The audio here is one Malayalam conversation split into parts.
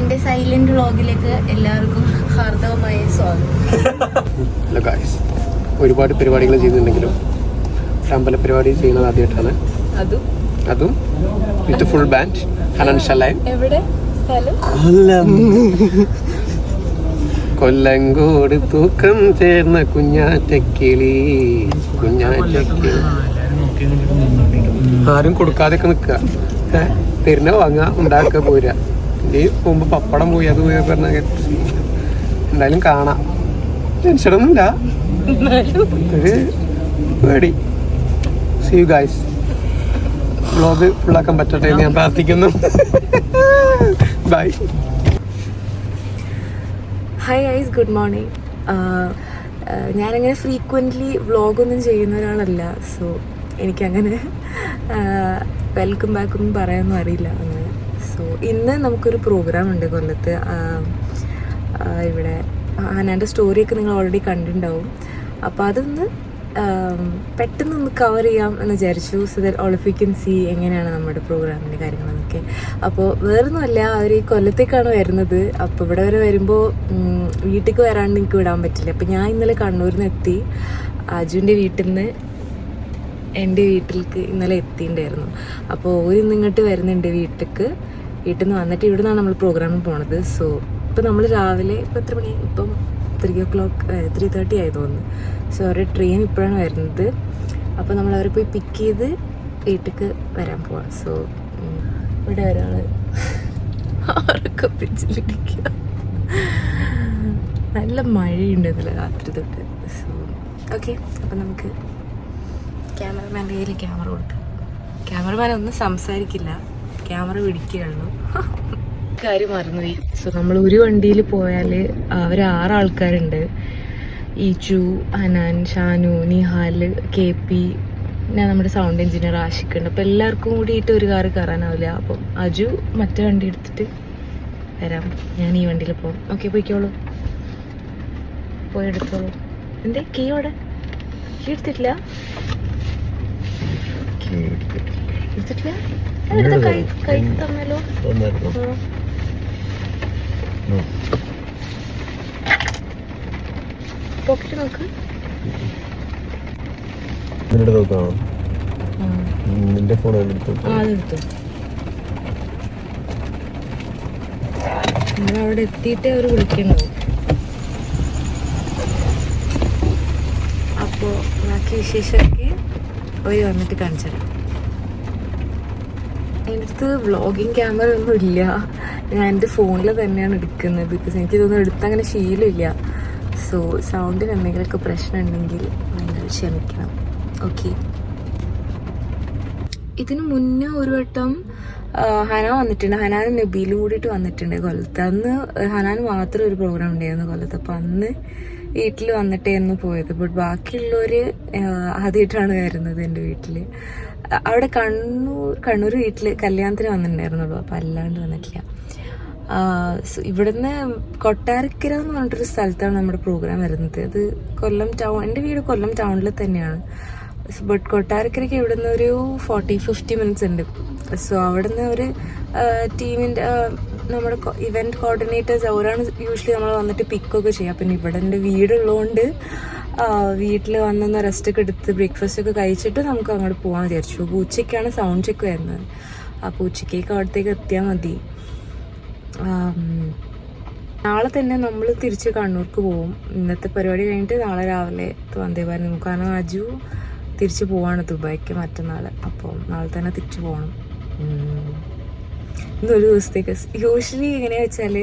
എന്റെ സൈലന്റ് വ്ളോഗിലേക്ക് എല്ലാവർക്കും ഹാർദവമായ സ്വാഗതം. ഒരുപാട് പരിപാടികൾ ചെയ്യുന്നുണ്ടെങ്കിലും അമ്പല പരിപാടി ചെയ്യുന്നത് ആദ്യമായിട്ടാണ്. അതും. അതും വിത്ത് ഫുൾ ബാൻഡ് ഹനൻ ഷലൈൻ എവിടെ? കൊല്ലം. കൊല്ലങ്കോട് തൂക്കം ചേർന്ന കുഞ്ഞാറ്റക്കിളി. കുഞ്ഞാറ്റക്കിളി. ആരും കൊടുക്കാതെ നിൽക്കുക. തരുന്ന വാങ്ങുക ഉണ്ടാക്കുക പോരുക. ഇനി മുമ്പ് പപ്പടം പോയി അത് പോയി പറഞ്ഞ എന്തായാലും കാണാം. ടെൻഷനൊന്നുമില്ല. പേടി. സി യു ഗായ്സ് വ്ളോഗ് ഫുള്ളാക്കാൻ പറ്റട്ടെ എന്ന് ഞാൻ പ്രാർത്ഥിക്കുന്നു. Bye hi ice good morning ഞാനങ്ങനെ ഫ്രീക്വന്റ്ലി വ്ളോഗൊന്നും ചെയ്യുന്ന ഒരാളല്ല. സോ എനിക്കങ്ങനെ വെൽക്കം ബാക്ക് ഒന്നും പറയാനൊന്നും അറിയില്ല. അങ്ങനെ സോ ഇന്ന് നമുക്കൊരു പ്രോഗ്രാം ഉണ്ട് കൊല്ലത്ത്. ഇവിടെ ഹനാന്റെ സ്റ്റോറിയൊക്കെ നിങ്ങൾ ഓൾറെഡി കണ്ടിട്ടുണ്ടാവും. അപ്പോൾ അതൊന്ന് പെട്ടെന്ന് ഒന്ന് കവർ ചെയ്യാം എന്ന് വിചാരിച്ചു. So that all of you see എങ്ങനെയാണ് നമ്മുടെ പ്രോഗ്രാമിന്റെ കാര്യങ്ങളെന്നൊക്കെ അപ്പോൾ വേറൊന്നുമല്ല അവർ ഈ കൊല്ലത്തേക്കാണ് വരുന്നത്. അപ്പോൾ ഇവിടെ വരെ വരുമ്പോൾ വീട്ടിലേക്ക് വരാണ്ട് എനിക്ക് വിടാൻ പറ്റില്ല. അപ്പോൾ ഞാൻ ഇന്നലെ കണ്ണൂരിൽ നിന്ന് എത്തി. അജുവിന്റെ വീട്ടിൽ നിന്ന് എന്റെ വീട്ടിലേക്ക് ഇന്നലെ എത്തിയിട്ടുണ്ടായിരുന്നു. അപ്പോൾ ഒരു വരുന്നുണ്ട് വീട്ടിലേക്ക് വീട്ടിൽ നിന്ന് വന്നിട്ട് ഇവിടെ നിന്നാണ് നമ്മൾ പ്രോഗ്രാമിന് പോണത്. സോ ഇപ്പം നമ്മൾ രാവിലെ ഇപ്പം എത്ര മണി? ഇപ്പം three o'clock three thirty ആയി തോന്നുന്നു. സോ അവരുടെ ട്രെയിൻ ഇപ്പോഴാണ് വരുന്നത്. അപ്പോൾ നമ്മൾ അവരെ പോയി പിക്ക് ചെയ്ത് വീട്ടിലേക്ക് വരാൻ പോവാം. സോ ഇവിടെ ഒരാൾ ആരൊക്കെ പിടിച്ചിലിരിക്കുക നല്ല മഴയുണ്ട് ഇന്നലെ രാത്രി തൊട്ട്. സോ ഓക്കെ അപ്പം നമുക്ക് ക്യാമറമാന്റെ കയ്യിൽ ക്യാമറ കൊടുക്കാം. ക്യാമറമാൻ ഒന്നും സംസാരിക്കില്ല. ക്യാമറ പിടിക്കുകയുള്ളൂ കാര്യം മറന്നുപോയി. സോ നമ്മൾ ഒരു വണ്ടിയിൽ പോയാൽ അവർ ആറാൾക്കാരുണ്ട് ഈജു ഹനാൻ ഷാനു നിഹാൽ കെ പി പിന്നെ നമ്മുടെ സൗണ്ട് എഞ്ചിനീയർ ആഷിഖ് ഉണ്ട്. അപ്പോൾ എല്ലാവർക്കും കൂടിയിട്ട് ഒരു കാറ് കയറാനാവില്ല. അപ്പം അജു മറ്റേ വണ്ടി എടുത്തിട്ട് വരാം. ഞാൻ ഈ വണ്ടിയിൽ പോകാം ഓക്കെ പോയിക്കോളൂ. പോയി എടുത്തോളൂ. എന്തേ? കീ അവിടെ? കീ എടുത്തിട്ടില്ല? എടുത്തിട്ടില്ല? പോക്കറ്റ് നോക്ക്. നിന്റെ നിന്റെ ഫോൺ എടുത്തു നമ്മൾ അവിടെ എത്തിയിട്ടേ അവർ വിളിക്കണ്ടാവും അപ്പോൾ ബാക്കി വിശേഷമൊക്കെ ഒരു വന്നിട്ട് കാണിച്ചു തരാം എന്റെ അടുത്ത് വ്ളോഗിങ് ക്യാമറ ഒന്നും ഇല്ല. ഞാൻ എന്റെ ഫോണിൽ തന്നെയാണ് എടുക്കുന്നത്. ബിക്കോസ് എനിക്ക് ഇതൊന്നും എടുത്ത അങ്ങനെ ശീലമില്ല. സോ സൗണ്ടിന് എന്തെങ്കിലുമൊക്കെ പ്രശ്നം ഉണ്ടെങ്കിൽ നിങ്ങൾ ക്ഷമിക്കണം. ഓക്കെ ഇതിനു മുന്നേ ഒരു വട്ടം ഹന വന്നിട്ടുണ്ട്. ഹനാനും നബീലും കൂടിയിട്ട് വന്നിട്ടുണ്ട് കൊല്ലത്ത്. അന്ന് ഹനാൻ മാത്രം ഒരു പ്രോഗ്രാം ഉണ്ടായിരുന്നു കൊല്ലത്ത്. അപ്പം അന്ന് വീട്ടിൽ വന്നിട്ടായിരുന്നു പോയത്. ബട്ട് ബാക്കിയുള്ളവർ ആദ്യമായിട്ടാണ് വരുന്നത് എന്റെ വീട്ടിൽ അവിടെ കണ്ണൂർ കണ്ണൂർ വീട്ടിൽ കല്യാണത്തിന് വന്നിട്ടുണ്ടായിരുന്നുള്ളൂ. അപ്പം അല്ലാണ്ട് വന്നിട്ടില്ല. ഇവിടുന്ന് കൊട്ടാരക്കര എന്ന് പറഞ്ഞിട്ടൊരു സ്ഥലത്താണ് നമ്മുടെ പ്രോഗ്രാം വരുന്നത്. അത് കൊല്ലം ടൗൺ എന്റെ വീട് കൊല്ലം ടൗണിൽ തന്നെയാണ്. ബട്ട് കൊട്ടാരക്കരയ്ക്ക് ഇവിടുന്ന് ഒരു ഫോർട്ടി ഫിഫ്റ്റി മിനിറ്റ്സ് ഉണ്ട്. സോ അവിടുന്ന് ഒരു ടീമിന്റെ നമ്മുടെ ഇവന്റ് കോർഡിനേറ്റേഴ്സ് അവരാണ് യൂഷ്വലി നമ്മൾ വന്നിട്ട് പിക്കൊക്കെ ചെയ്യുക പിന്നെ ഇവിടെ എന്റെ വീടുള്ളതുകൊണ്ട് വീട്ടിൽ വന്നൊന്ന് റെസ്റ്റ് ഒക്കെ എടുത്ത് ബ്രേക്ക്ഫാസ്റ്റ് ഒക്കെ കഴിച്ചിട്ട് നമുക്ക് അങ്ങോട്ട് പോകാൻ വിചാരിച്ചു. അപ്പോൾ ഉച്ചയ്ക്കാണ് സൗണ്ട് ചെക്ക് വരുന്നത്. അപ്പോൾ ഉച്ചയ്ക്കേക്ക് അവിടത്തേക്ക് എത്തിയാൽ മതി. നാളെ തന്നെ നമ്മൾ തിരിച്ച് കണ്ണൂർക്ക് പോകും ഇന്നത്തെ പരിപാടി കഴിഞ്ഞിട്ട് നാളെ രാവിലെ വന്ദേ ഭാരത് നമുക്ക് കാരണം അജു തിരിച്ച് പോവാണ് ദുബായിക്ക് മറ്റന്നാൾ അപ്പോൾ നാളെ തന്നെ തിരിച്ചു പോകണം. ഇന്നൊരു ദിവസത്തേക്ക്. യൂഷ്വലി എങ്ങനെയാ വെച്ചാൽ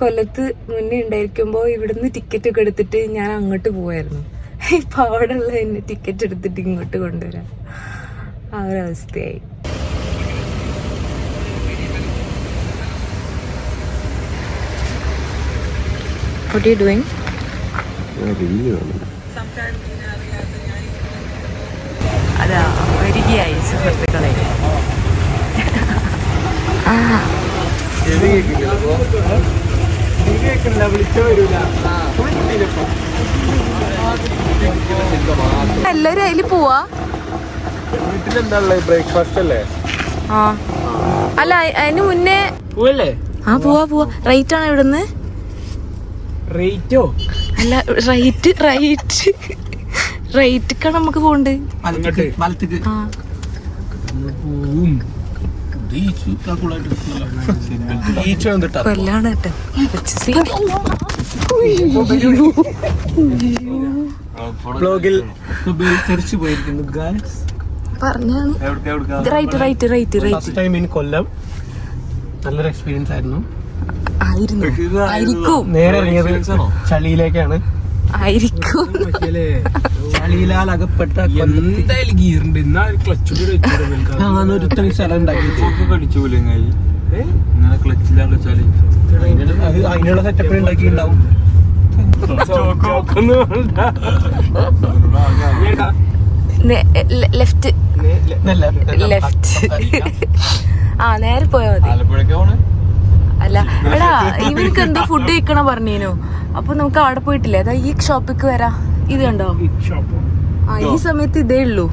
കൊല്ലത്ത് മുന്നേ ഉണ്ടായിരിക്കുമ്പോൾ ഇവിടുന്ന് ടിക്കറ്റ് ഒക്കെ എടുത്തിട്ട് ഞാൻ അങ്ങോട്ട് പോവായിരുന്നു. ഇപ്പം അവിടെ ഉള്ള എന്നെ ടിക്കറ്റ് എടുത്തിട്ട് ഇങ്ങോട്ട് കൊണ്ടുവരാം. ആ ഒരവസ്ഥയായി What are you doing? അതാ വരികയായി സുഹൃത്തുക്കളെ. എല്ലാരും അതിൽ പോവാ? വീട്ടിലെന്താ ബ്രേക്ക്ഫാസ്റ്റ് അല്ലേ? ആ. അല്ല അതിന് മുന്നേ പോവല്ലേ? ആ പോവാ പോവാ. റേറ്റ് ആണ് ഇവിടുന്ന്? റേറ്റോ അല്ല റൈറ്റ് റൈറ്റ് റൈറ്റിക്കാണ് നമുക്ക് പോണ്ട് വലത്തേക്ക് വലത്തേക്ക്. ആ. ഈച്ച വന്നിട്ടാ കൊല്ലാണ് കേട്ടോ സീ. ബ്ലോഗിൽ പോയിരിക്കുന്നു ഗായ്സ് പറഞ്ഞാണ് right right right right. First time in Kollam. നല്ലൊരു എക്സ്പീരിയൻസ് ആയിരുന്നു. ആയിരുന്നു. ആയിരിക്കും. നേരെ ഇറങ്ങിയത് ചളിയിലേക്കാണ്. ആയിരിക്കും. ചളിയിലാൽ അകപ്പെട്ട എന്തായാലും ഗീറുണ്ട് എന്നാ ക്ലച്ച് ഒരുത്തൻ സ്ഥലം ഉണ്ടാക്കി അതിനുള്ള- അത് അതിനുള്ള സെറ്റപ്പ് ഉണ്ടാക്കിയിട്ടുണ്ടാവും. ലെഫ്റ്റ് ലെഫ്റ്റ് ആ നേരെ പോയാ മതി. അല്ല എടാ ഇവർക്ക് എന്തോ ഫുഡ് കഴിക്കണം പറഞ്ഞേനു. അപ്പൊ നമുക്ക് അവിടെ പോയിട്ടില്ലേ? അതാ ഈ ഷോപ്പിക്ക് വരാ. ഇത് കണ്ടോ? ആ ഈ സമയത്ത് ഇതേ ഉള്ളൂ.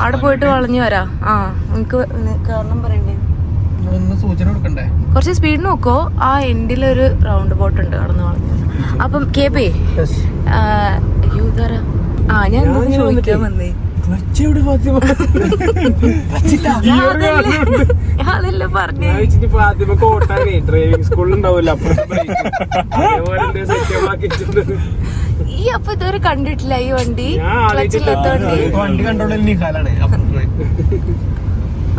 അവിടെ പോയിട്ട് വളഞ്ഞു വരാ. ആ നിനക്ക് കാരണം പറയണ്ടേ? ഒന്ന് സൂചന കൊടുക്കണ്ടേ? കുറച്ച് സ്പീഡ് നോക്കോ. ആ എൻഡിലൊരു റൗണ്ട് ബോട്ട് ഉണ്ട് കടന്നു വളഞ്ഞു അപ്പം കേപ്പേ? അയ്യോ ഇതാരാ? ആ ഞാൻ ചോദിക്കാൻ വന്നേ. ഡ്രൈവിംഗ് സ്കൂളിൽ ഉണ്ടാവില്ല ഈ അപ്പൊ ഇതുവരെ കണ്ടിട്ടില്ല ഈ വണ്ടി? വണ്ടി? വണ്ടി കണ്ടോളൂ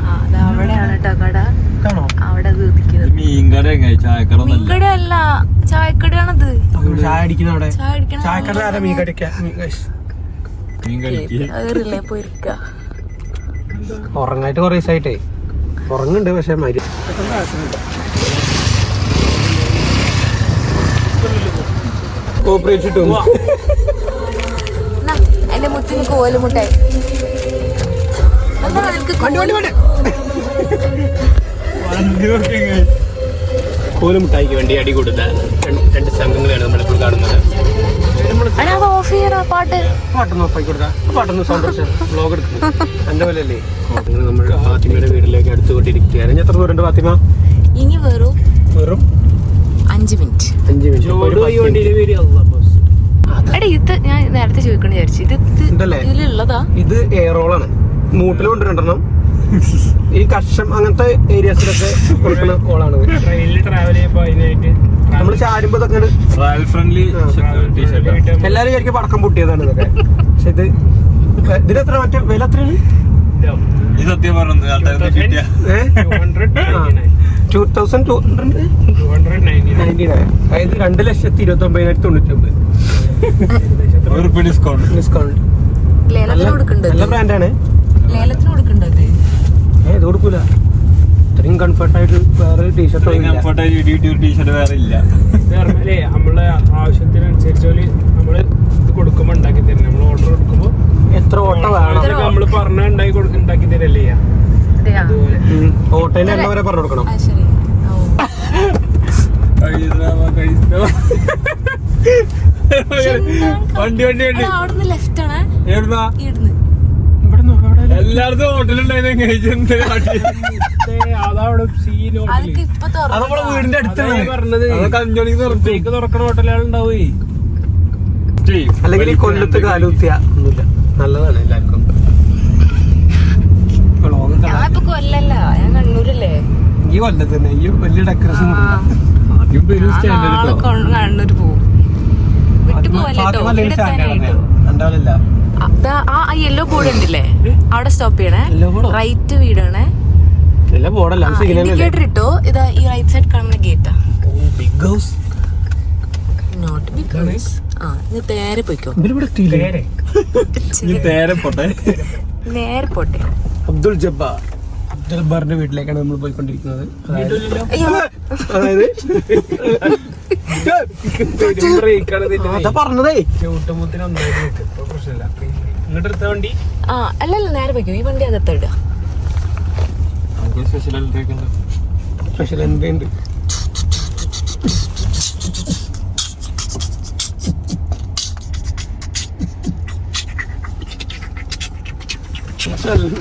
ആ അത് അവിടെയാണ് കേട്ടോ കട. കാണോ അവിടെ മീൻകട അല്ല ചായക്കടയാണത്. ചായ അടിക്കുന്ന അവിടെ. ചായ അടിക്കണ ചായക്കട മീൻ ഉറങ്ങായിട്ട് കൊറേ ദിവസമായിട്ടേ ഉറങ്ങുണ്ട് പക്ഷെ മരി കോപ്പറേറ്റ് എന്റെ മുത്തിന് കോലുമുട്ടായിക്ക് വേണ്ടി അടി കൊടുത്ത രണ്ട് സംഘങ്ങളാണ് നമ്മൾ ഇപ്പോൾ കാണുന്നത്. ഓഫ് ചെയ്യണ പാട്ട്? പാട്ടൊന്ന് ആക്കി കൊടുക്കാം പാട്ടൊന്ന് സൗണ്ട് വ്ലോഗ് എടുക്കും. എന്റെ പോലെ അല്ലേ നമ്മൾ ഫാത്തിമയുടെ വീട്ടിലേക്ക് അടുത്തുകൊണ്ടിരിക്കുകയാണ്. എത്ര ദൂരമുണ്ട് ഫാത്തിമ? ഇനി വെറും വെറും അഞ്ച് മിനിറ്റ്. അഞ്ച് മിനിറ്റ്. എടാ ഇത് ഞാൻ നേരത്തെ ചോദിക്കണ വിചാരിച്ചു. ഇത് ഇത്? ഇതിലുള്ളതാ? ഇത് എയറോളാണ് മൂട്ടിൽ കൊണ്ടുവരണ്ടെണ്ണം. ഈ കഷം അങ്ങനത്തെ ഏരിയാസിലൊക്കെ കൊടുക്കുന്ന കോളാണ് ട്രെയിനിൽ ട്രാവൽ ചെയ്യുമ്പോൾ അതിനായിട്ട് നമ്മൾ ചാരുമ്പോ ഫ്രണ്ട്ലി ടീഷർട്ട് എല്ലാരും ശരിക്കും പടക്കം പൊട്ടിയതാണ് ഇതൊക്കെ. പക്ഷെ ഇത് ഇതിന് എത്ര മറ്റേ വില എത്രയാണ്? ഈ സത്യം two thousand two hundred ninety nine അതായത് രണ്ട് ലക്ഷത്തി ഇരുപത്തി ഒമ്പതിനായിരത്തി തൊണ്ണൂറ്റി ഒമ്പത് ഒരു ഡിസ്കൗണ്ട് ഡിസ്കൗണ്ട് നല്ല ബ്രാൻഡാണ് ലേലത്തിന് കൊടുക്കണ്ടത്? ഏ ഇത് കൊടുക്കൂല. ഇത്രയും കംഫർട്ടായിട്ട് വേറെ ടീഷർട്ട് കംഫർട്ടായി ഒരു ടീഷർട്ട് വേറെ ഇല്ല. പറഞ്ഞാലേ നമ്മളെ ആവശ്യത്തിനനുസരിച്ച് നമ്മൾ ഇത് കൊടുക്കുമ്പോ ഉണ്ടാക്കി തരും. നമ്മൾ ഓർഡർ കൊടുക്കുമ്പോ എത്ര ഓട്ടം വേണം? നമ്മൾ നമ്മൾ പറഞ്ഞ ഉണ്ടാക്കി ഉണ്ടാക്കി തരല്ലേ ഓട്ടോയിൽ എണ്ണ വരെ പറഞ്ഞു കൊടുക്കണം. ആ ശരി. ഓ. വണ്ടി വണ്ടി വണ്ടി. എവിടുന്നാ? എല്ലായിടത്തും ഹോട്ടലുണ്ടായിരുന്നു വീടിന്റെ അടുത്താണ്. പറഞ്ഞത്. അഞ്ചോണിക്ക് തുറക്കണ ഹോട്ടലുകളുണ്ടാവേ അല്ലെങ്കിൽ കൊല്ലത്ത് കാലുത്തിയ ഒന്നുമില്ല നല്ലതാണ് എല്ലാവർക്കും. ഞാൻ കൊല്ലല്ല? ഞാൻ കണ്ണൂരല്ലേ? ഈ കൊല്ലത്ത് തന്നെ ഈ വലിയ ഡെക്കറേഷൻ ആദ്യം പേരും ആ, നാളെ കൊ- കണ്ണൂര് പോവും. വിട്ടു പോവല്ലോ ആ യെല്ലോ ബോർഡ് ഉണ്ടല്ലേ? അവിടെ സ്റ്റോപ്പ് ചെയ്യണേ? റൈറ്റ് വീടാണേ. ഇൻഡിക്കേറ്റർ ഇട്ടോ? ഇതാ ഈ റൈറ്റ് സൈഡ് കാണുന്ന ഗേറ്റാ ബിഗ് ഹൗസ് നോട്ട് ബിക്കോസ് ആ ഇത് നേരെ പോയിക്കോ? നേരെ പോട്ടെ. നേരെ പോട്ടെ. അബ്ദുൾ ജബ്ബാർ. അബ്ദുൾ ജബ്ബാറിന്റെ വീട്ടിലേക്കാണ് നമ്മൾ പോയിക്കൊണ്ടിരിക്കുന്നത്. അതായത് അതായത് ബ്രേക്കാണ് ഇതിന്റെ അതാ പറഞ്ഞതേ. ചവിട്ടുമുത്തിന് ഒന്നായിട്ട് നിൽക്കും പ്രശ്നമില്ല ഇങ്ങോട്ട് എടുത്ത വണ്ടി ആ അല്ലല്ല നേരെ ഈ വണ്ടി അകത്തിടുക നമുക്ക് സ്പെഷ്യൽ ഉണ്ട്.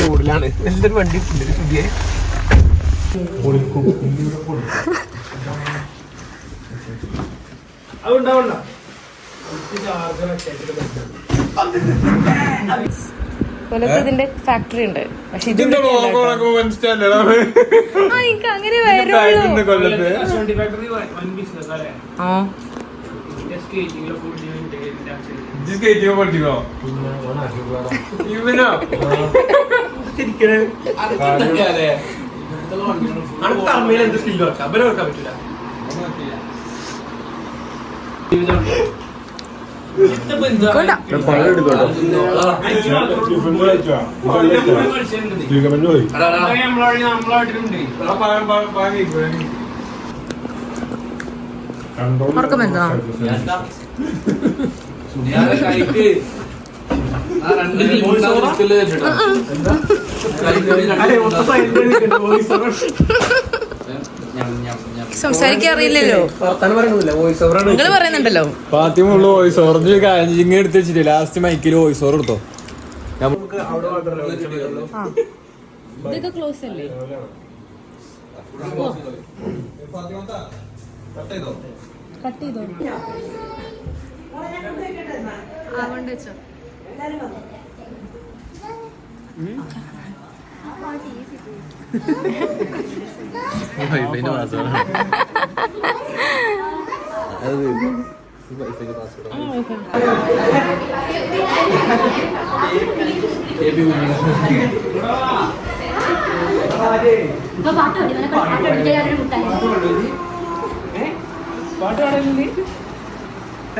റോഡിലാണ്. എല്ലാവരും വണ്ടി പുതിയ. കൊല്ലത്ത് ഇതിന്റെ ഫാക്ടറി ഉണ്ട്. പക്ഷെ ഇതിന്റെ എനിക്ക് അങ്ങനെ വരുള്ളൂ ആ. ഇജ്ജ് സ്കേറ്റിംഗ് പഠിക്കോ ഇവനോ? അമ്മയിൽ എന്ത് സ്കില്ല് വെക്കാം അവരെ വെക്കാൻ പറ്റില്ല ഉറക്കം സംസാരിക്കാൻ അറിയില്ലല്ലോ. വർത്താനം പറയണില്ല വോയിസ് ഓവർ ആണ് നിങ്ങൾ പറയുന്നുണ്ടല്ലോ. ഫാത്തിമ ഉള്ള വോയിസ് ഓവർ ഇങ്ങ എടുത്ത് വെച്ചിട്ട് ലാസ്റ്റ് മൈക്കിൽ വോയിസ് ഓവർ എടുത്തോ? ഇതൊക്കെ ക്ലോസ് അല്ലേ? കട്ട് ചെയ്തോ? ആവണ്ട വെച്ചോ പാട്ട് പാടി ഇവനെ കൊണ്ട് പാട്ട് പഠിക്കാൻ മുട്ടായി പാട്ട്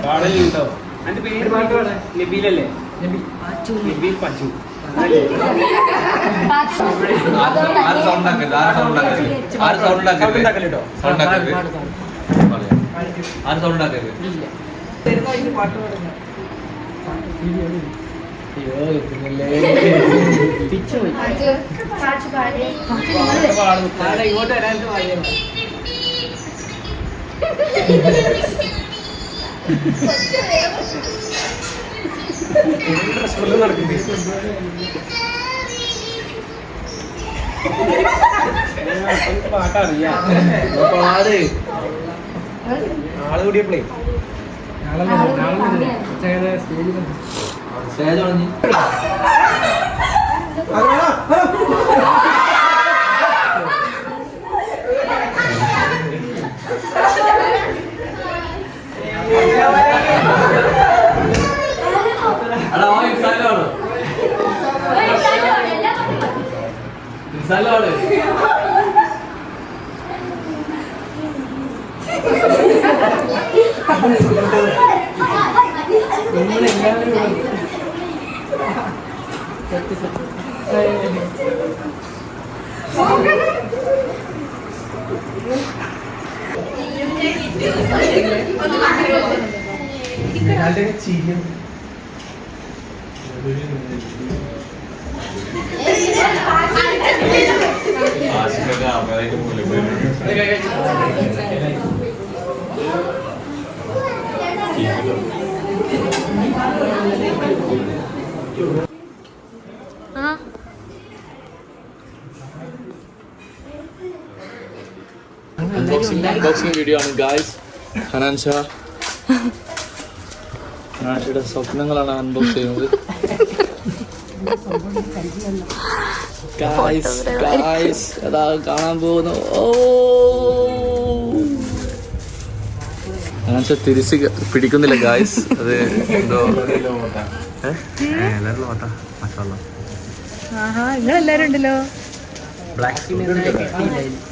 പാടലുണ്ട്? എന്റെ പേര് പാട്ട് പാടാ നബീലല്ലേ നബീൽ പച്ചു. ഇങ്ങോട്ട് വരാൻ പാട്ടറിയാം. പാട് ആൾ കൂടിയപ്പോഴേ. സ്റ്റേജ് ഉണങ്ങി അടാ ഓ ഇൻസാലാണ് ഇൻസാലാണ് ആ അൺബോക്സിംഗ് അൺബോക്സിംഗ് വീഡിയോ ആണ് ഗായ്സ് ഹനാൻ ഷാ. ഹനാൻഷയുടെ സ്വപ്നങ്ങളാണ് അൺബോക്സ് ചെയ്യുന്നത്. ഗായ്സ് ഗായ്സ് അതാ കാണാൻ പോകുന്നു. ഓ. ഹനാൻഷ തിരിച്ച് പിടിക്കുന്നില്ല ഗായ്സ് അത് എന്തോ ആഹാ നിങ്ങൾ എല്ലാരും ഉണ്ടല്ലോ എല്ലാരും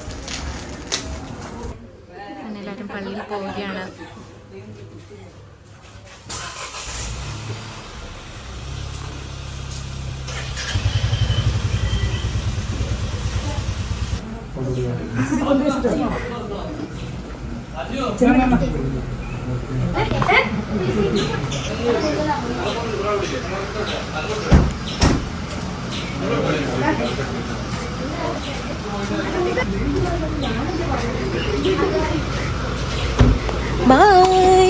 ബൈ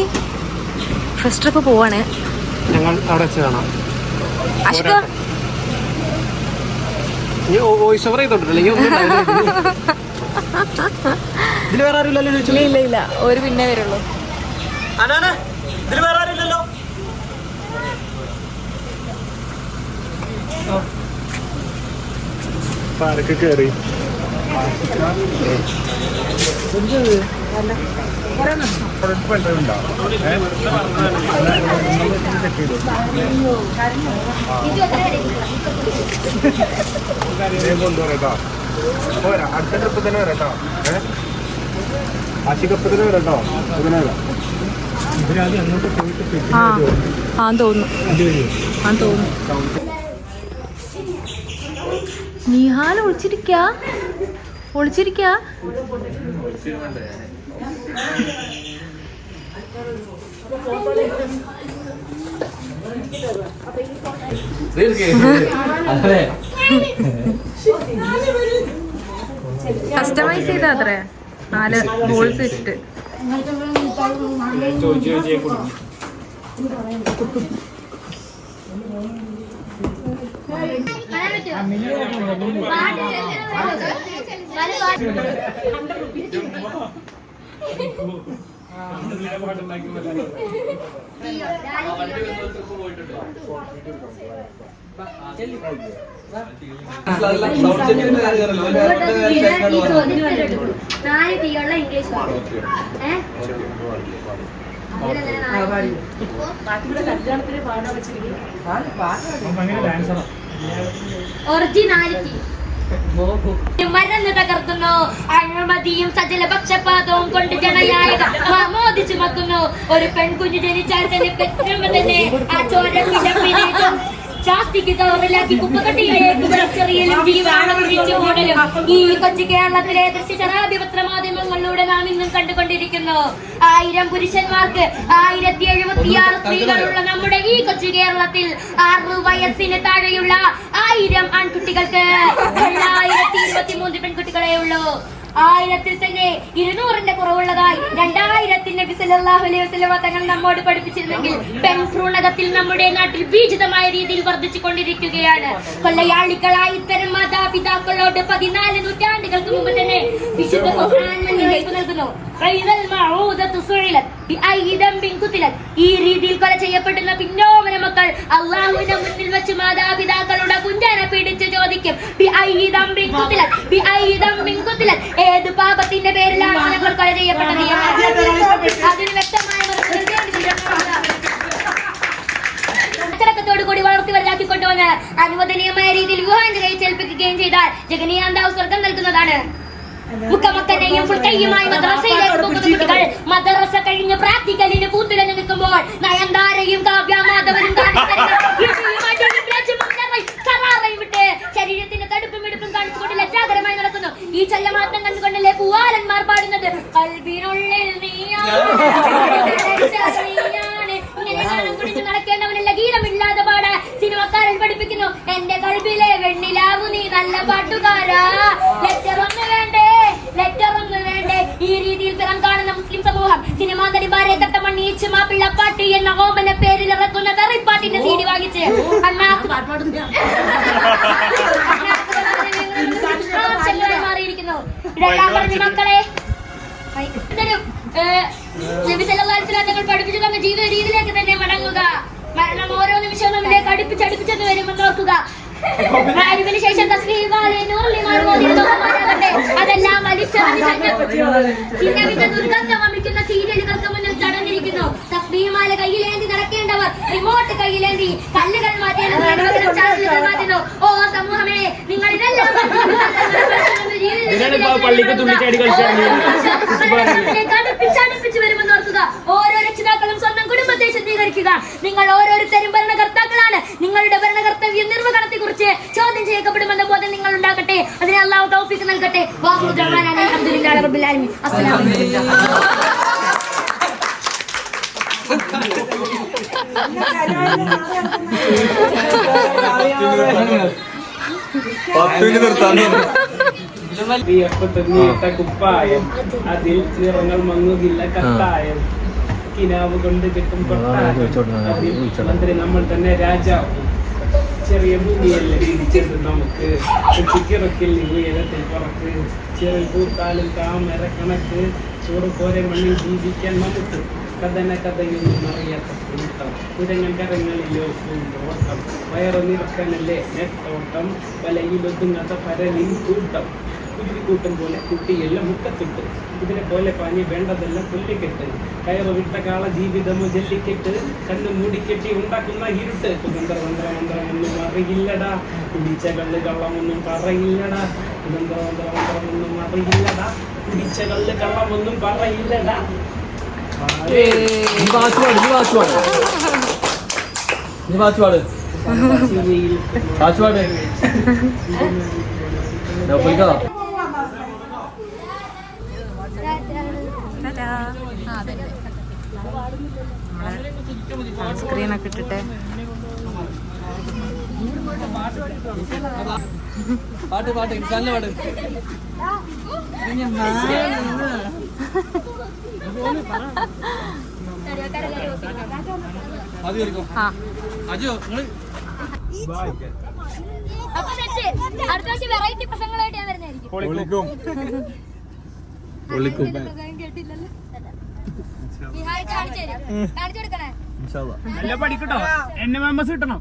ഫസ്റ്റ് ട്രിപ്പ് പോവാണ്. ഞങ്ങൾ അവിടെ വെച്ച് കാണാം അഷ്ക നീ വോയിസ് ഓവർ ചെയ്തോണ്ടില്ല ഇതിൽ വേറെ ആരും ഇല്ലല്ലോ ഇല്ല ഇല്ല ഇല്ല. ഒരു പിന്നെ വരുള്ളൂ. അനാന ഇതിൽ വേറെ ആരില്ലല്ലോ പാർക്ക് കയറി അടുത്ത ട്രിപ്പ് തന്നെ വരാട്ടോ. ആശിക്കപ്പത്തിന് വരാട്ടോ. അതിനെ ഇവരാദ്യം അങ്ങോട്ട് പോയിട്ട് തോന്നുന്നു. നിഹാൽ ഒളിച്ചിരിക്ക? ഒളിച്ചിരിക്ക? കസ്റ്റമൈസ് ചെയ്ത അത്രേ. നാല് ഹോൾസ് ഇട്ട് ചോദിച്ചു ചോദിച്ചേ കൊടുക്കും സൗണ്ട് ചെക്കിന്റെ കാര്യം നാല് തീയുള്ള ഇംഗ്ലീഷ് ഏഹ് ഒറിജിനാലിറ്റി മരന്ന് തകർക്കുന്നു അഴിമതിയും സജല പക്ഷപാതവും കൊണ്ട് മോദിച്ചു മക്കുന്നു ഒരു പെൺകുഞ്ഞു ജനിച്ചാൽ തന്നെ തന്നെ. ആ ചോര ശാസ്തിക്ക് കവറിലാക്കി കുപ്പക്കട്ടിയിലേക്ക് വലിച്ചെറിയലും ജീവാണം പിടിച്ചു ഓടലും ഈ കൊച്ചു കേരളത്തിലെ ദൃശ്യശരാഭിപത്ര മാധ്യമങ്ങളിലൂടെ നാം ഇന്നും കണ്ടുകൊണ്ടിരിക്കുന്നു ആയിരം പുരുഷന്മാർക്ക് ആയിരത്തി എഴുപത്തിയാറ് സ്ത്രീകളുള്ള നമ്മുടെ ഈ കൊച്ചു കേരളത്തിൽ ആറ് വയസ്സിന് താഴെയുള്ള ആയിരം ആൺകുട്ടികൾക്ക് തൊള്ളായിരത്തി ഇരുപത്തി മൂന്ന് പെൺകുട്ടികളെ ഉള്ളൂ ആയിരത്തിൽ തന്നെ ഇരുന്നൂറിന്റെ കുറവുള്ളതായി രണ്ടായിരത്തിന്റെ തങ്ങൾ നമ്മോട് പഠിപ്പിച്ചിരുന്നെങ്കിൽ പെൺഭ്രൂണകത്തിൽ നമ്മുടെ നാട്ടിൽ ബീജിതമായ രീതിയിൽ വർദ്ധിച്ചു കൊണ്ടിരിക്കുകയാണ് കൊള്ളയാളികളായി ഇത്തരം മാതാപിതാക്കളോട് പതിനാല് നൂറ്റാണ്ടുകൾക്ക് മുമ്പ് തന്നെ വിശുദ്ധ നൽകുന്നു. ഈ രീതിയിൽ കൊല ചെയ്യപ്പെടുന്ന പിന്നോമന മക്കൾ അള്ളാഹുവിന്റെ മുന്നിൽ വെച്ച് മാതാപിതാക്കളുടെ കുഞ്ചാനെ പിടിച്ച് ചോദിക്കും "ബിഅയ്യി ദംബിൻ ഖുതിലത്? ബിഅയ്യി ഏത് പാപത്തിന്റെ പേരിലാണ് ഞങ്ങൾ കൊല ചെയ്യപ്പെട്ടത്? അതിന് വ്യക്തമായ കൂടി വളർത്തി വലുതാക്കി കൊണ്ടുവന്ന് അനുവദനീയമായ രീതിയിൽ വിവാഹം കഴിച്ചേൽപ്പിക്കുകയും ചെയ്താൽ ജഗനീയാന്താവ് സ്വർഗം നൽകുന്നതാണ്. മുഖമക്കനെയും ഫുൾക്കയ്യുമായി മദ്രസയിലേക്ക് പോകുന്ന കുട്ടികൾ. മദ്രസ കഴിഞ്ഞ് പ്രാക്ടിക്കലിന് പൂത്തുലഞ്ഞു നിൽക്കുമ്പോൾ നയന്താരയും കാവ്യാമാധവനും വിട്ട് ശരീരത്തിന്റെ തടുപ്പും വെടുപ്പും കാണിച്ചുകൊണ്ട് ലജ്ജാകരമായി നടക്കുന്നു. ഈ ചല്ലമാറ്റം കണ്ടുകൊണ്ടല്ലേ പൂവാലന്മാർ പാടുന്നത്? കൽബിനുള്ളിൽ നീയാണ്. നീയാണ്. ഇങ്ങനെ കുടിച്ച് നടക്കേണ്ടവനല്ല. ഗീതമില്ലാതെ സിനിമക്കാരൻ പഠിപ്പിക്കുന്നു. എന്റെ കൽബിലെ വെണ്ണിലാവു നീ നല്ല പാട്ടുകാരാ. വേണ്ടേ? ഈ രീതിയിൽ പിറം കാണുന്ന മുസ്ലിം സമൂഹം സിനിമാ നടിമാരെ തട്ടമണ്ണിയിച്ച് മാപ്പിള്ള പാട്ടി എന്ന ഓമന പേരിൽ ഇറക്കുന്ന തെറിപ്പാട്ടിന്റെ സീഡി വാങ്ങിച്ച് മാറിയിരിക്കുന്നു. ഇതെല്ലാം പറഞ്ഞ മക്കളെ നബി സല്ലല്ലാഹു അലൈഹി തങ്ങൾ പഠിപ്പിച്ചു തന്ന ജീവിത രീതിയിലേക്ക് തന്നെ മടങ്ങുക. മരണം ഓരോ നിമിഷവും നമ്മിലേക്ക് അടുപ്പിച്ചടുപ്പിച്ചെന്ന് വരുമെന്ന് ഓർക്കുക. ശേഷം. അതെല്ലാം വലിച്ചെറിഞ്ഞ് ചിഹ്നവിന്റെ ദുർഗന്ധം വമിക്കുന്ന സീരിയലുകൾക്ക് മുന്നിൽ തടഞ്ഞിരിക്കുന്നു. തസ്ബീമാല കയ്യിലേന്തി നടക്കേണ്ടവർ റിമോട്ട് കയ്യിലേന്തി കല്ലുകൾ മാറ്റുന്നു. ഓ സമൂഹമേ നിങ്ങൾ ഇതെല്ലാം വരുമെന്ന് ഓർക്കുക ഓരോ രക്ഷിതാക്കളും ശുദ്ധീകരിക്കുക നിങ്ങൾ ഓരോരുത്തരും ഭരണകർത്താക്കളാണ്. നിങ്ങളുടെ ഭരണകർത്തവ്യ നിർവഹണത്തെ കുറിച്ച് ചോദ്യം ചെയ്യപ്പെടുമെന്ന ബോധം നിങ്ങൾ ഉണ്ടാകട്ടെ അതിനെ അള്ളാഹു തൗഫീഖ് നൽകട്ടെ. വാഹു അൽഹംദുലില്ലാഹി റബ്ബിൽ ആലമീൻ. അസ്സലാമു അലൈക്കും. പത്തിന് നിർത്താൻ ഈ എപ്പത്തന്നിട്ട കുപ്പായം അതിൽ നിറങ്ങൾ മങ്ങുകില്ല കത്തായം. കിനാവ് കൊണ്ട് കിട്ടും മന്ത്രി നമ്മൾ തന്നെ രാജാവ്. ചെറിയ ഭൂമിയല്ലേ തിരിച്ചത് നമുക്ക്. ചിക്കിറക്കിൽ ഉയരത്തിൽ പുറത്ത് ചെറിയ പൂത്താലും താമര കണക്ക്. ചോറ് പോരെ മണ്ണിൽ ജീവിക്കാൻ നമുക്ക്. കഥന കഥയൊന്നും അറിയാത്ത കൂട്ടം. കുരങ്ങൻ കരങ്ങളിലോ പൂന്തോട്ടം. വയറു നിറക്കനല്ലേ നെട്ടോട്ടം. വലയിലൊതുങ്ങാത്ത പരലിൻ കൂട്ടം. കുരുതിക്കൂട്ടം പോലെ കുട്ടിയെല്ലാം മുട്ടത്തിട്ട് ഇതിനെ പോലെ പാഞ്ഞ് വേണ്ടതെല്ലാം പുല്ലിക്കെട്ട് കയറ് വിട്ട കാള ജീവിതമോ ജല്ലിക്കെട്ട്. കണ്ണ് മൂടിക്കെട്ടി ഉണ്ടാക്കുന്ന ഇരുട്ട്. കുതന്ത്ര മന്ത്ര മന്ത്രമൊന്നും അറിയില്ലടാ. കുടിച്ച കള്ള് കള്ളമൊന്നും പറയില്ലടാ. കുതന്ത്ര മന്ത്ര മന്ത്രമൊന്നും അറിയില്ലടാ. കുടിച്ച കള്ള് കള്ളമൊന്നും പറയില്ലടാ. നീ വാച്ച് നീ നീ പാട് പോയിക്കോ സ്ക്രീനൊക്കെ ഇട്ടിട്ടെ. പാട്ട് പാട്ട് ഇൻസാനിലെ പാട്ട്. അജു നിങ്ങൾ അടുത്ത പ്രാവശ്യം വെറൈറ്റി പ്രസംഗങ്ങളായിട്ട് ഞാൻ വരുന്നതായിരിക്കും പൊളിക്കും കേട്ടില്ലല്ലോ. ബിഹാർ കാണിച്ചു തരും. കൊടുക്കണേ നല്ല പഠിക്കട്ടോ. എന്നെ മെമ്പേഴ്സ് കിട്ടണം.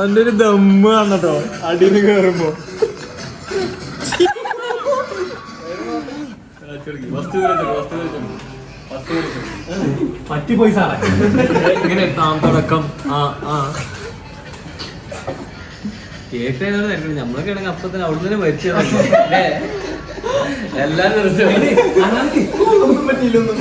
അവന്റെ ഒരു ദമ്മ് വന്നട്ടോ. അടിയിൽ കയറുമ്പോ പറ്റിപ്പോയി സാറേ. ഇങ്ങനെ എത്താം തുടക്കം? ആ ആ. കേട്ടേനോട് തന്നെ നമ്മളൊക്കെ ആണെങ്കിൽ അപ്പൊ തന്നെ അവിടെ തന്നെ മരിച്ചതല്ലേ എല്ലാരും പറ്റിയില്ലൊന്നും.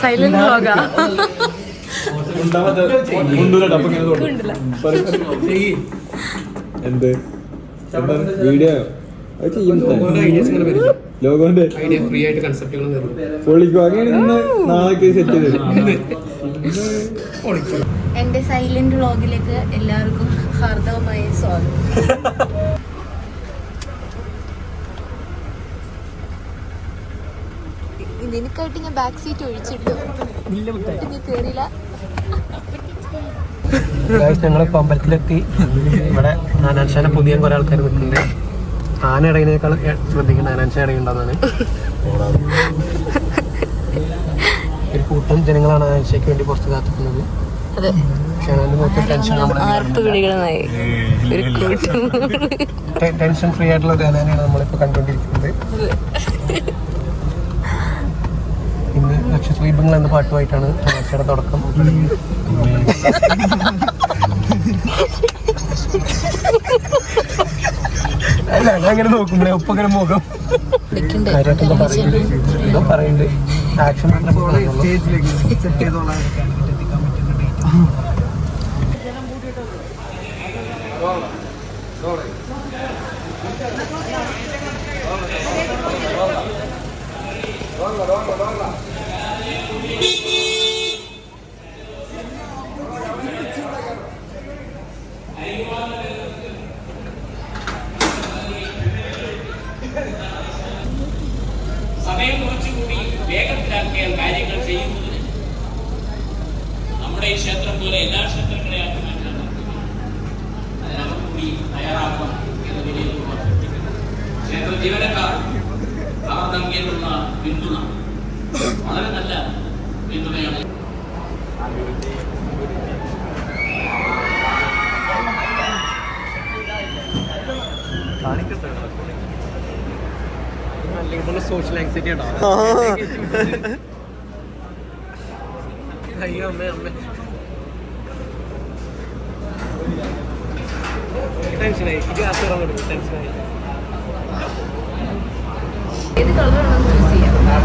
സൈലന്റ് എന്ത്? വീഡിയോ? അത് ചെയ്യും ഫ്രീ ആയിട്ട് കൺസെപ്റ്റുകൾ നിർമ്മിക്കും പൊളിക്കും. അങ്ങനെ ഇന്ന് നാളേക്ക് സെറ്റ് ചെയ്ത് എന്റെ സൈലന്റ് വ്ലോഗിലേക്ക് എല്ലാവർക്കും ഹാർദവമായ സ്വാഗതം. ഇതിനൊക്കെയായിട്ട് ഞാൻ ബാക്ക് സീറ്റ് ഒഴിച്ചിട്ടു. നീ കേറിയില്ല. അമ്പലത്തിലെത്തി ഇവിടെ നാനാൻഷാനെ പുതിയ കുറെ ആൾക്കാർ നിൽക്കുന്നുണ്ട് ആന ഇടയിനേക്കാൾ ശ്രദ്ധിക്കണം നാനാൻഷാ ഇടയുണ്ടെന്നാണ് ഒരു കൂട്ടം ജനങ്ങളാണ് ആനാശയ്ക്ക് വേണ്ടി പുറത്ത് കാത്തിക്കുന്നത് ടെൻഷൻ ഫ്രീ ആയിട്ടുള്ള ഒരു അനാനയാണ് നമ്മളിപ്പോ കണ്ടുകൊണ്ടിരിക്കുന്നത്. ലക്ഷദ്വീപങ്ങൾ എന്ന പാട്ടുമായിട്ടാണ് തമാശയുടെ തുടക്കം അല്ല അങ്ങനെ നോക്കുമ്പോഴേ ഒപ്പം അങ്ങനെ മുഖം കാര്യമായിട്ട് എന്തോ പറയുന്നുണ്ട് എന്തോ പറയുന്നുണ്ട് ആക്ഷൻ സ്റ്റേജിലേക്ക് സെറ്റ് ചെയ്തോളാം വേഗത്തിലാക്കിയാൽ കാര്യങ്ങൾ ചെയ്യുന്നതിന് നമ്മുടെ ഈ ക്ഷേത്രം പോലെ എല്ലാ ക്ഷേത്രങ്ങളെ ആക്കി മാറ്റാൻ അതിനകം കൂടി തയ്യാറാക്കണം എന്ന വിലയിൽ ക്ഷേത്ര ജീവനക്കാർ അവർ നൽകിയിട്ടുള്ള പിന്തുണ വളരെ നല്ല പിന്തുണയാണ്. അല്ലെങ്കിൽ സോഷ്യൽ ആങ്സൈറ്റി ഉണ്ടാവും. അയ്യോ അമ്മ അമ്മ. ടെൻഷനായി ഇത് അസുഖം കൊടുക്കും ടെൻഷനായി ഏത് കളർ ചൂസ് ചെയ്യാം അപ്പോൾ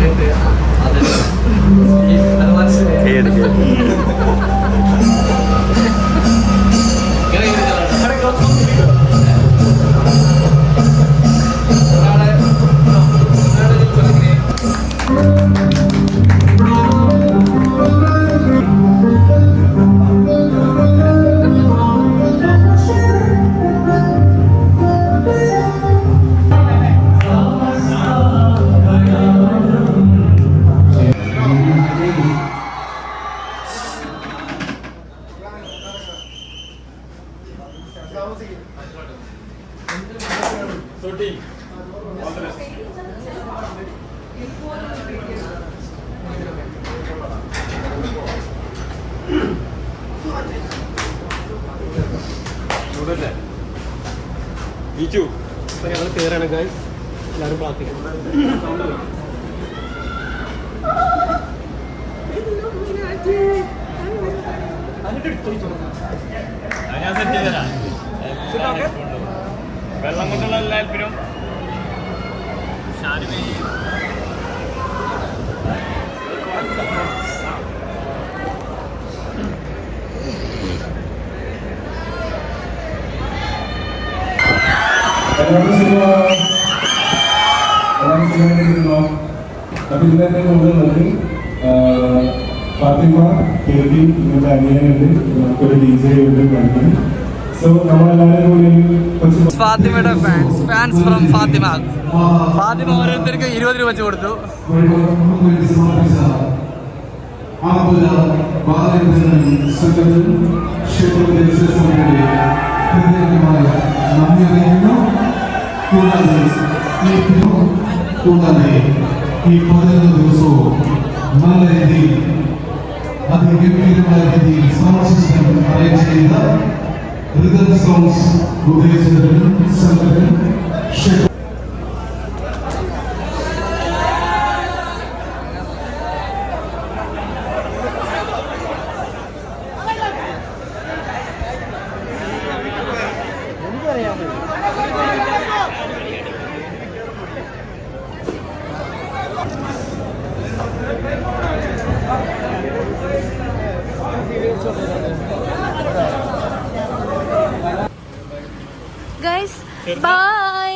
വെള്ളം കൊണ്ടുള്ള എല്ലാത്തിനും എല്ലാവർക്കും സുഖമാണോ? എല്ലാവർക്കും സുഖമായിട്ടിരിക്കുന്നോ? അപ്പൊ ഫാത്തിമ കീർത്തി ഇങ്ങനത്തെ അനിയനുണ്ട്. നമുക്കൊരു ഡി ജെ ഉണ്ട് കളിക്കും സോ നമ്മളെല്ലാവരും കൂടി ഫാത്തിമയുടെ fans fans from Fathima. Fathima ഓരോരുത്തർക്ക് ഇരുപത് രൂപ വെച്ച് കൊടുത്തു. നന്ദി അറിയുന്നു കൂടാതെ ഈ കൂടാതെ ഈ പതിനൊന്ന് ദിവസവും നല്ല രീതിയിൽ അതിഗംഭീരമായ രീതിയിൽ സൗണ്ട് സിസ്റ്റം അറേഞ്ച് ചെയ്ത റിതം സോങ്സ് ഉദയചന്ദ്രനും സംഘത്തിനും ക്ഷേത്ര ഗൈസ് ബൈ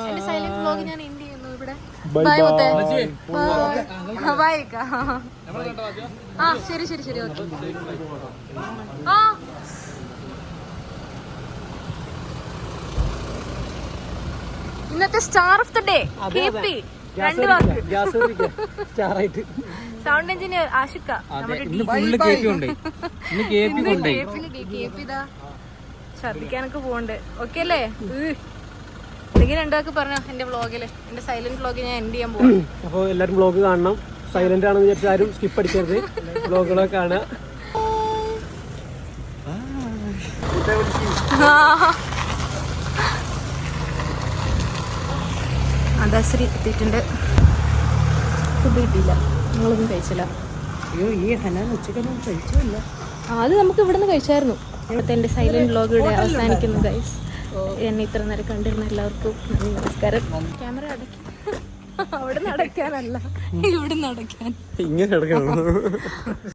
എന്റെ സൈലന്റ് വ്ലോഗ് ഞാൻ എൻഡ് ചെയ്യുന്നു ഇവിടെ ബൈ മുത്തേ ബൈ ആ ശരി ശരി ശരി ഓക്കെ ആ ഇന്നത്തെ star of the day KP രണ്ട് വാക്ക്. സ്റ്റാർ ആയിട്ട് സൗണ്ട് കെപി ദാ ഛർദിക്കാനൊക്കെ പോണ്ട് ഓക്കെ അല്ലേ? എന്തെങ്കിലും രണ്ടാൾക്ക് പറഞ്ഞോ എന്റെ വ്ളോഗിൽ എന്റെ സൈലന്റ് വ്ളോഗ് ഞാൻ എൻഡ് ചെയ്യാൻ പോകും അപ്പോൾ എല്ലാരും വ്ളോഗ് കാണണം. സൈലന്റ് ആണെന്ന് വിചാരിച്ചാൽ ആരും സ്കിപ്പ് അടിക്കരുത്. വ്ളോഗുകളൊക്കെ കാണുക. അദാശ്രീ എത്തിയിട്ടുണ്ട്. ഫുഡ് കിട്ടിയില്ല. നിങ്ങളൊന്നും കഴിച്ചില്ല. അയ്യോ ഈ ഹനാൻ ഉച്ചക്കൊന്നും കഴിച്ചില്ല അത് നമുക്ക് ഇവിടെ നിന്ന് കഴിച്ചായിരുന്നു. ഇവിടുത്തെ എന്റെ സൈലന്റ് വ്ലോഗ് ഇവിടെ അവസാനിക്കുന്നു ഗൈസ് എന്നെ ഇത്ര നേരം കണ്ടിരുന്ന എല്ലാവർക്കും നന്ദി നമസ്കാരം. ക്യാമറ അടയ്ക്കും അവിടെ നടക്കാനല്ല ഇവിടെ നടക്കാൻ. ഇങ്ങനെ